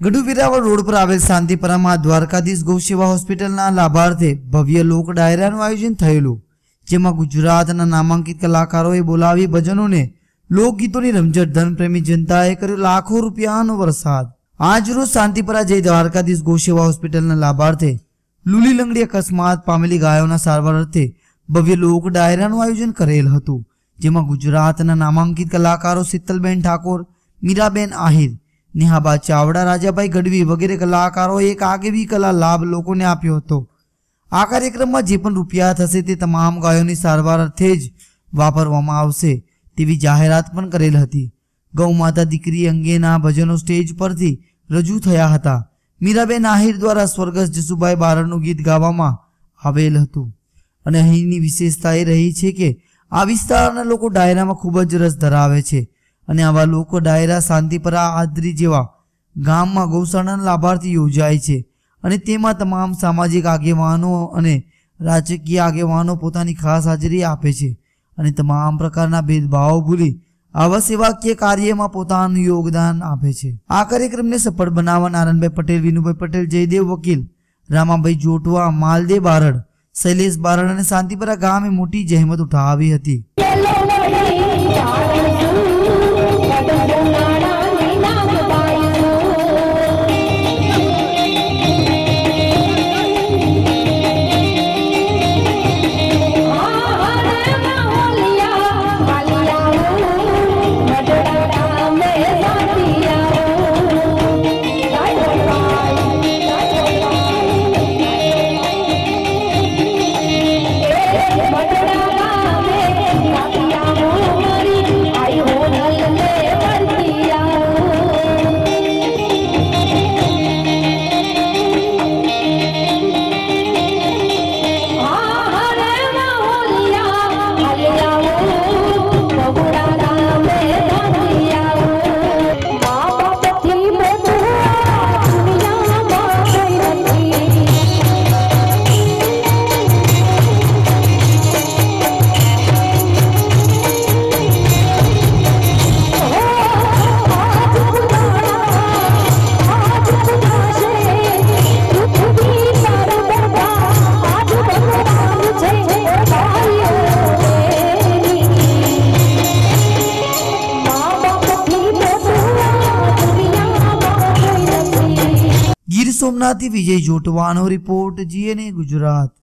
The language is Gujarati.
ગઢુ વેરાવળ રોડ પર આવેલ શાંતિપરામાં દ્વારકાધીશ ગૌસેવા હોસ્પિટલના લાભાર્થે ભવ્ય લોક ડાયરાનું આયોજન થયેલું. જેમાં ગુજરાતના નામાંકિત કલાકારોએ બોલાવી ભજનોને, લોકગીતોની રમઝટ, ધનપ્રેમી જનતાએ કર્યો લાખો રૂપિયાનો વરસાદ. આજરોજ શાંતિપરા જઈ દ્વારકાધીશ ગૌસેવા હોસ્પિટલના લાભાર્થે લુલી લંગડી અકસ્માત પામેલી ગાયોના સારવાર અર્થે ભવ્ય લોક ડાયરાનું આયોજન કરેલ હતું. જેમાં ગુજરાતના નામાંકિત કલાકારો શીતલબેન ઠાકોર, મીરાબેન આહિર નેહાબા ચાવડા, રાજાભાઈ ગઢવી વગેરે કલાકારોએ એક આગવી કલા લાભ લોકોને આપ્યો હતો. આ કાર્યક્રમમાં જે પણ રૂપિયા થશે તે તમામ ગાયોની સારવાર અર્થે જ વાપરવામાં આવશે તેવી જાહેરાત પણ કરેલ હતી. ગૌ માતા દીકરી અંગેના ભજનો સ્ટેજ પરથી રજૂ થયા હતા. મીરાબેન આહિર દ્વારા સ્વર્ગસ્થ જસુભાઈ બારડનું ગીત ગાવામાં આવેલ હતું. અને અહીંની વિશેષતા એ રહી છે કે આ વિસ્તારના લોકો ડાયરામાં ખૂબ જ રસ ધરાવે છે. અને આવા લોકો ડાયરા, શાંતિપરા, આદરી જેવા ગામમાં ગૌશાળાના લાભાર્થી યોજાય છે. અને તેમાં તમામ સામાજિક આગેવાનો અને રાજકીય આગેવાનો પોતાની ખાસ હાજરી આપે છે અને તમામ પ્રકારના ભેદભાવ ભૂલી આવા સેવાકીય કાર્યમાં પોતાનું યોગદાન આપે છે. આ કાર્યક્રમને સફળ બનાવવા નારાયણભાઈ પટેલ, વિનુભાઈ પટેલ, જયદેવ વકીલ, રામાભાઈ જોટવા, માલદેવ બારડ, શૈલેષ બારડ અને શાંતિપરા ગામે મોટી જહેમત ઉઠાવી હતી. Bora, સોમનાથથી વિજય જોટવાનો રિપોર્ટ જીએનએ ગુજરાત.